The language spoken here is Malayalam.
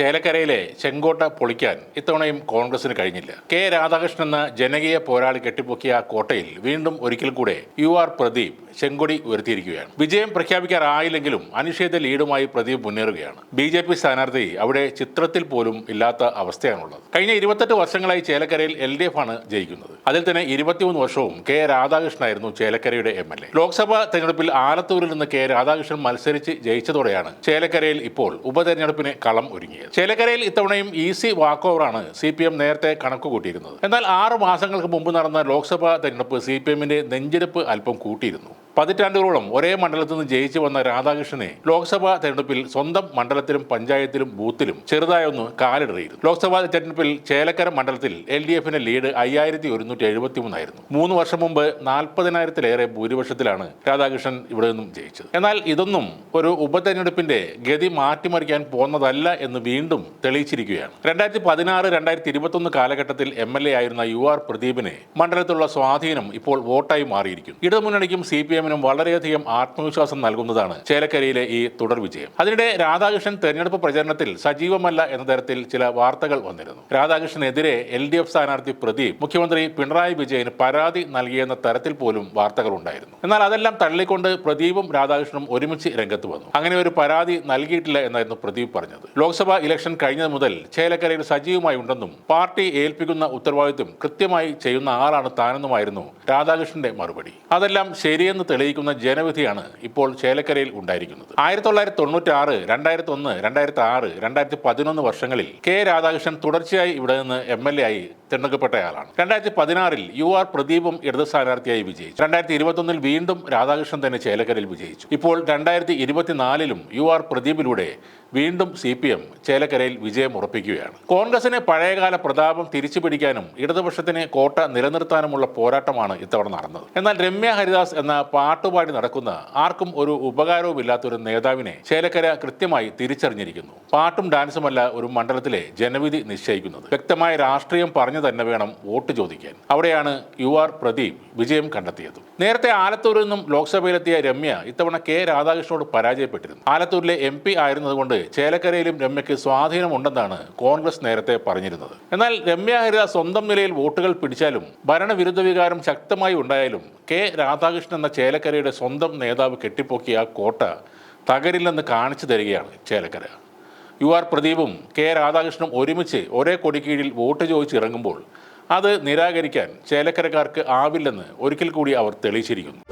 ചേലക്കരയിലെ ചെങ്കോട്ട പൊളിക്കാൻ ഇത്തവണയും കോൺഗ്രസിന് കഴിഞ്ഞില്ല. കെ രാധാകൃഷ്ണൻ എന്ന ജനകീയ പോരാളി കെട്ടിപ്പൊക്കിയ കോട്ടയിൽ വീണ്ടും ഒരിക്കൽ കൂടെ യു ആർ പ്രദീപ് ചെങ്കൊടി ഉയർത്തിയിരിക്കുകയാണ്. വിജയം പ്രഖ്യാപിക്കാറായില്ലെങ്കിലും അനിഷേധ ലീഡുമായി പ്രദീപ് മുന്നേറുകയാണ്. ബി ജെ പി സ്ഥാനാർത്ഥി അവിടെ ചിത്രത്തിൽ പോലും ഇല്ലാത്ത അവസ്ഥയാണുള്ളത്. കഴിഞ്ഞ ഇരുപത്തെട്ട് വർഷങ്ങളായി ചേലക്കരയിൽ എൽ ഡി എഫ് ആണ് ജയിക്കുന്നത്. അതിൽ തന്നെ ഇരുപത്തിമൂന്ന് വർഷവും കെ രാധാകൃഷ്ണനായിരുന്നു ചേലക്കരയുടെ എം എൽ എ. ലോക്സഭാ തെരഞ്ഞെടുപ്പിൽ ആലത്തൂരിൽ നിന്ന് കെ രാധാകൃഷ്ണൻ മത്സരിച്ച് ജയിച്ചതോടെയാണ് ചേലക്കരയിൽ ഇപ്പോൾ ഉപതെരഞ്ഞെടുപ്പിന് കളം ഒരുങ്ങിയത്. ചേലക്കരയിൽ ഇത്തവണയും ഈസി വാക്ക് ഓവറാണ് സി പി എം നേരത്തെ കണക്ക് കൂട്ടിയിരുന്നത് എന്നാൽ ആറ് മാസങ്ങൾക്ക് മുമ്പ് നടന്ന ലോക്സഭാ തെരഞ്ഞെടുപ്പ് സി പി എമ്മിന്റെ നെഞ്ചെടുപ്പ് അല്പം കൂട്ടിയിരുന്നു. പതിറ്റാണ്ടുകളോളം ഒരേ മണ്ഡലത്തിൽ നിന്ന് ജയിച്ചു വന്ന രാധാകൃഷ്ണനെ ലോക്സഭാ തെരഞ്ഞെടുപ്പിൽ സ്വന്തം മണ്ഡലത്തിലും പഞ്ചായത്തിലും ബൂത്തിലും ചെറുതായൊന്ന് കാലിടറിയിരുന്നു. ലോക്സഭാ തെരഞ്ഞെടുപ്പിൽ ചേലക്കര മണ്ഡലത്തിൽ എൽ ഡി എഫിന്റെ ലീഡ് അയ്യായിരത്തി ഒരുന്നൂറ്റി എഴുപത്തി മൂന്നായിരുന്നു മൂന്ന് വർഷം മുമ്പ് നാൽപ്പതിനായിരത്തിലേറെ ഭൂരിപക്ഷത്തിലാണ് രാധാകൃഷ്ണൻ ഇവിടെ നിന്നും ജയിച്ചത്. എന്നാൽ ഇതൊന്നും ഒരു ഉപതെരഞ്ഞെടുപ്പിന്റെ ഗതി മാറ്റിമറിക്കാൻ പോകുന്നതല്ല എന്ന് വീണ്ടും തെളിയിച്ചിരിക്കുകയാണ്. രണ്ടായിരത്തി പതിനാറ് രണ്ടായിരത്തി ഇരുപത്തൊന്ന് കാലഘട്ടത്തിൽ എം എൽ എ ആയിരുന്ന യു ആർ പ്രദീപിനെ മണ്ഡലത്തിലുള്ള സ്വാധീനം ഇപ്പോൾ വോട്ടായി മാറിയിരിക്കുന്നു. ഇടതുമുന്നണിക്കും സി പി വളരെയധികം ആത്മവിശ്വാസം നൽകുന്നതാണ് ചേലക്കരയിലെ ഈ തുടർ വിജയം. അതിനിടെ രാധാകൃഷ്ണൻ തെരഞ്ഞെടുപ്പ് പ്രചരണത്തിൽ സജീവമല്ല എന്ന തരത്തിൽ ചില വാർത്തകൾ വന്നിരുന്നു. രാധാകൃഷ്ണനെതിരെ എൽ ഡി എഫ് സ്ഥാനാർത്ഥി പ്രദീപ് മുഖ്യമന്ത്രി പിണറായി വിജയന് പരാതി നൽകിയെന്ന തരത്തിൽ പോലും വാർത്തകൾ ഉണ്ടായിരുന്നു. എന്നാൽ അതെല്ലാം തള്ളിക്കൊണ്ട് പ്രദീപും രാധാകൃഷ്ണനും ഒരുമിച്ച് രംഗത്ത് വന്നു. അങ്ങനെ ഒരു പരാതി നൽകിയിട്ടില്ല എന്നായിരുന്നു പ്രദീപ് പറഞ്ഞത്. ലോക്സഭാ ഇലക്ഷൻ കഴിഞ്ഞത് മുതൽ ചേലക്കരയിൽ സജീവമായി ഉണ്ടെന്നും പാർട്ടി ഏൽപ്പിക്കുന്ന ഉത്തരവാദിത്വം കൃത്യമായി ചെയ്യുന്ന ആളാണ് താനെന്നുമായിരുന്നു രാധാകൃഷ്ണന്റെ മറുപടി. അതെല്ലാം ശരിയെന്ന് തെളിയിക്കുന്ന ജനവിധിയാണ് ഇപ്പോൾ ചേലക്കരയിൽ ഉണ്ടായിരിക്കുന്നത്. ആയിരത്തി തൊള്ളായിരത്തി തൊണ്ണൂറ്റി ആറ് രണ്ടായിരത്തി ഒന്ന് രണ്ടായിരത്തി ആറ് രണ്ടായിരത്തി പതിനൊന്ന് വർഷങ്ങളിൽ കെ രാധാകൃഷ്ണൻ തുടർച്ചയായി ഇവിടെ നിന്ന് എം എൽ എ ആയി തിരഞ്ഞെടുക്കപ്പെട്ടയാളാണ്. രണ്ടായിരത്തി പതിനാറിൽ യു ആർ പ്രദീപും ഇടത് സ്ഥാനാർത്ഥിയായി വിജയിച്ചു. രണ്ടായിരത്തി ഇരുപത്തൊന്നിൽ വീണ്ടും രാധാകൃഷ്ണൻ തന്നെ ചേലക്കരയിൽ വിജയിച്ചു. ഇപ്പോൾ രണ്ടായിരത്തി ഇരുപത്തിനാലിലും യു ആർ പ്രദീപിലൂടെ വീണ്ടും സി പി എം ചേലക്കരയിൽ വിജയം ഉറപ്പിക്കുകയാണ്. കോൺഗ്രസിന് പഴയകാല പ്രതാപം തിരിച്ചു പിടിക്കാനും ഇടതുപക്ഷത്തിന് കോട്ട നിലനിർത്താനുമുള്ള പോരാട്ടമാണ് ഇത്തവണ നടന്നത്. എന്നാൽ രമ്യ ഹരിദാസ് എന്ന പാട്ടുപാടി നടക്കുന്ന ആർക്കും ഒരു ഉപകാരവുമില്ലാത്ത ഒരു നേതാവിനെ ചേലക്കര കൃത്യമായി തിരിച്ചറിഞ്ഞിരിക്കുന്നു. പാട്ടും ഡാൻസുമല്ല ഒരു മണ്ഡലത്തിലെ ജനവിധി നിശ്ചയിക്കുന്നത്. വ്യക്തമായ രാഷ്ട്രീയം പറഞ്ഞു തന്നെ വേണം വോട്ട് ചോദിക്കാൻ. അവിടെയാണ് യു ആർ പ്രദീപ് വിജയം കണ്ടെത്തിയത്. നേരത്തെ ആലത്തൂരിൽ നിന്നും ലോക്സഭയിലെത്തിയ രമ്യ ഇത്തവണ കെ രാധാകൃഷ്ണനോട് പരാജയപ്പെട്ടിരുന്നു. ആലത്തൂരിലെ എം പി ആയിരുന്നതുകൊണ്ട് ചേലക്കരയിലും രമ്യയ്ക്ക് സ്വാധീനമുണ്ടെന്നാണ് കോൺഗ്രസ് നേരത്തെ പറഞ്ഞിരുന്നത്. എന്നാൽ രമ്യ ഹരിത സ്വന്തം നിലയിൽ വോട്ടുകൾ പിടിച്ചാലും ഭരണവിരുദ്ധ വികാരം ശക്തമായി ഉണ്ടായാലും കെ രാധാകൃഷ്ണൻ എന്ന ചേലക്കരയുടെ സ്വന്തം നേതാവ് കെട്ടിപ്പൊക്കിയ ആ കോട്ട തകരില്ലെന്ന് കാണിച്ചു തരികയാണ് ചേലക്കര. യു ആർ പ്രദീപും കെ രാധാകൃഷ്ണനും ഒരുമിച്ച് ഒരേ കൊടിക്കീഴിൽ വോട്ട് ചോദിച്ചിറങ്ങുമ്പോൾ അത് നിരാകരിക്കാൻ ചേലക്കരക്കാർക്ക് ആവില്ലെന്ന് ഒരിക്കൽ കൂടി അവർ തെളിയിച്ചിരിക്കുന്നു.